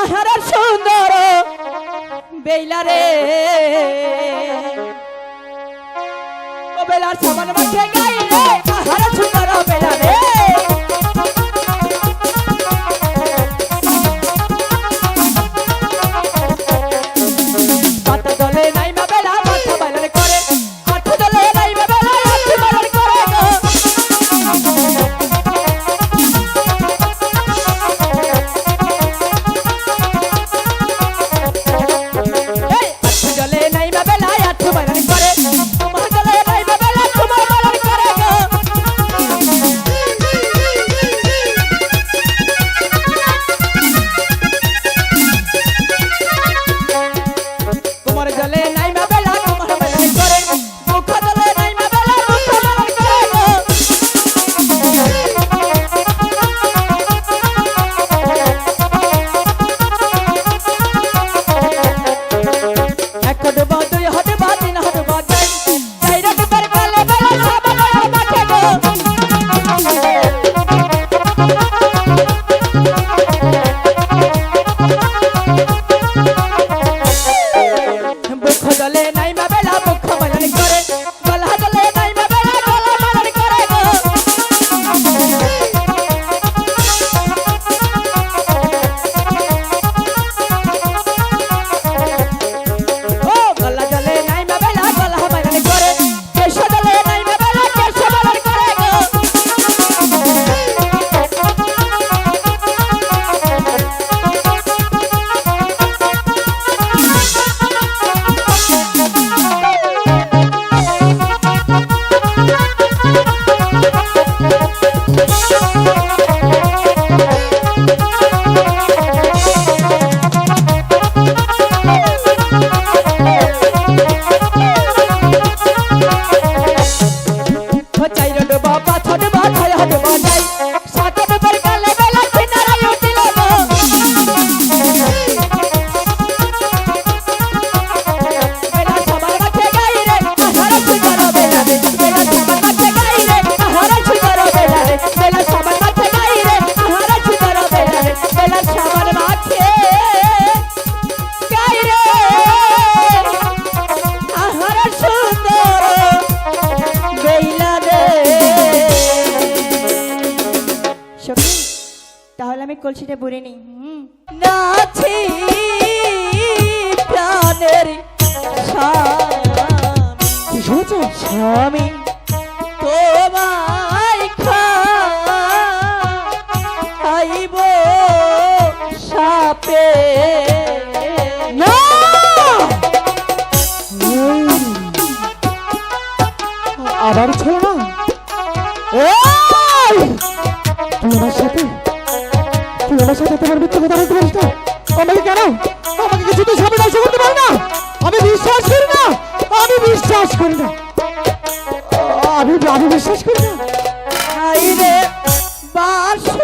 আহারার সুন্দর বেলারে ও বেলার সামান মাঠে গাইলে আহারার সুন্দর বেলারে তাহলে আমি কলসিটা ভরে নি হুম। স্বামী। তোমায় আবার ছিল না তোমার সাথে? আমার সাথে তোমার মিথ্যে প্রতারিত বলতে আমাকে কেন আমাকে কিছুতে স্বামী নষ্ট করতে পারে না। আমি বিশ্বাস করি না। আমি বিশ্বাস করি না। আমি আমি বিশ্বাস করি না। বাসো